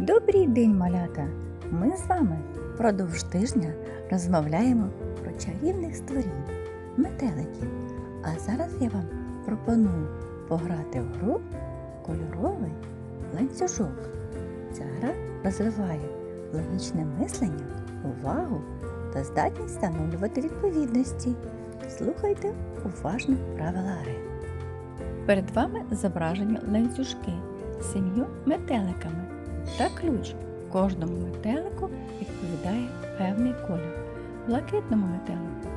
Добрий день, малята! Ми з вами впродовж тижня розмовляємо про чарівних створінь, метеликів. А зараз я вам пропоную пограти в гру кольоровий ланцюжок. Ця гра розвиває логічне мислення, увагу та здатність встановлювати відповідності. Слухайте уважно правила гри. Перед вами зображені ланцюжки з сім'ю метеликами та ключ. Кожному метелику відповідає певний колір. Блакитному метелику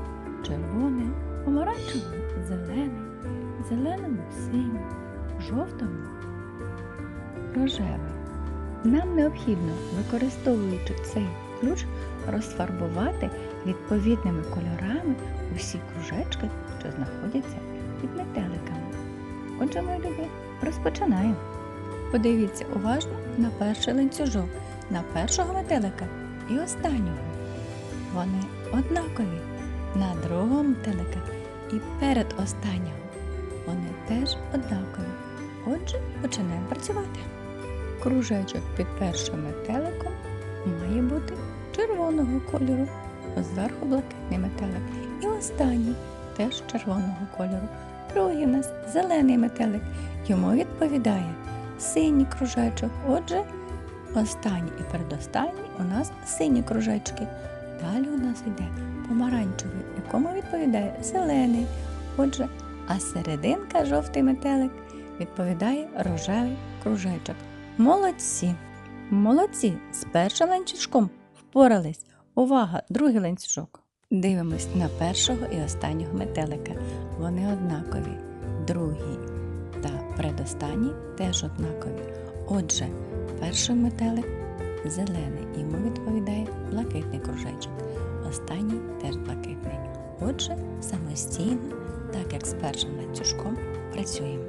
червоний, помаранчевому зелений, зеленому синій, жовтому рожевий. Нам необхідно, використовуючи цей ключ, розфарбувати відповідними кольорами усі кружечки, що знаходяться під метеликами. Отже, мої любі, розпочинаємо. Подивіться уважно на перший ланцюжок, на першого метелика і останнього. Вони однакові на другого метелика і перед останнього. Вони теж однакові. Отже, починаємо працювати. Кружечок під першим метеликом має бути червоного кольору, зверху блакитний метелик. І останній теж червоного кольору. Другий у нас зелений метелик. Йому відповідає синій кружечок. Отже, останній і передостанній у нас сині кружечки. Далі у нас йде помаранчевий, якому відповідає зелений. Отже, а серединка жовтий метелик відповідає рожевий кружечок. Молодці! Молодці! З першим ланцюжком впорались. Увага! Другий ланцюжок. Дивимось на першого і останнього метелика. Вони однакові. Другий та предостанній теж однакові. Отже, перший метелик зелений, йому відповідає блакитний кружечок. Останній теж блакитний. Отже, самостійно, так як з першим ланцюжком, працюємо.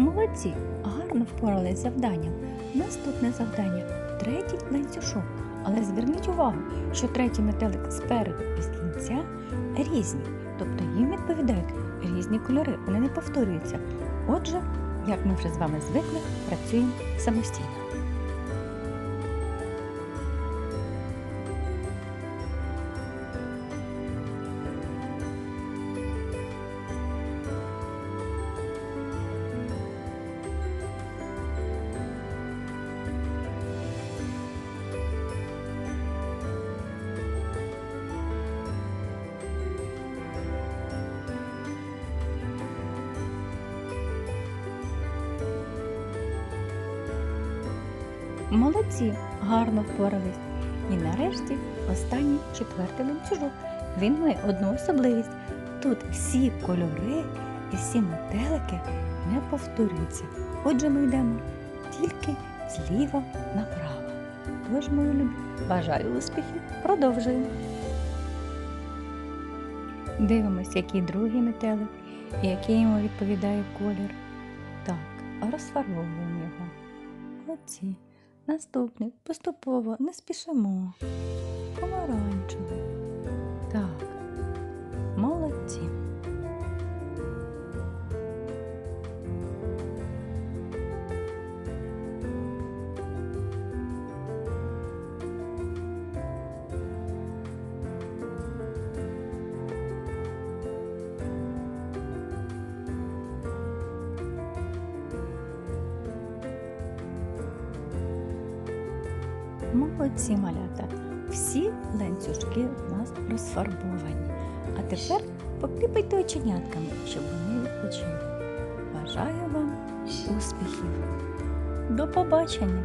Молодці, гарно впорались з завданням. Наступне завдання третій ланцюжок. Але зверніть увагу, що третій метелик спереду і з кінця різні, тобто їм відповідають різні кольори, вони не повторюються. Отже, як ми вже з вами звикли, працюємо самостійно. Молодці, гарно впорались. І нарешті останній четвертий ланцюжок. Він має одну особливість. Тут всі кольори і всі метелики не повторюються. Отже, ми йдемо тільки зліва направо. Тож, мої любі, бажаю успіхів. Продовжуємо. Дивимось, який другий метелик і який йому відповідає колір. Так, розфарбовуємо його. Оці. Наступний поступово не спішимо. Помаранчевий. Молодці малята. Всі ланцюжки у нас розфарбовані. А тепер покліпайте оченятками, щоб вони відпочили. Бажаю вам успіхів. До побачення!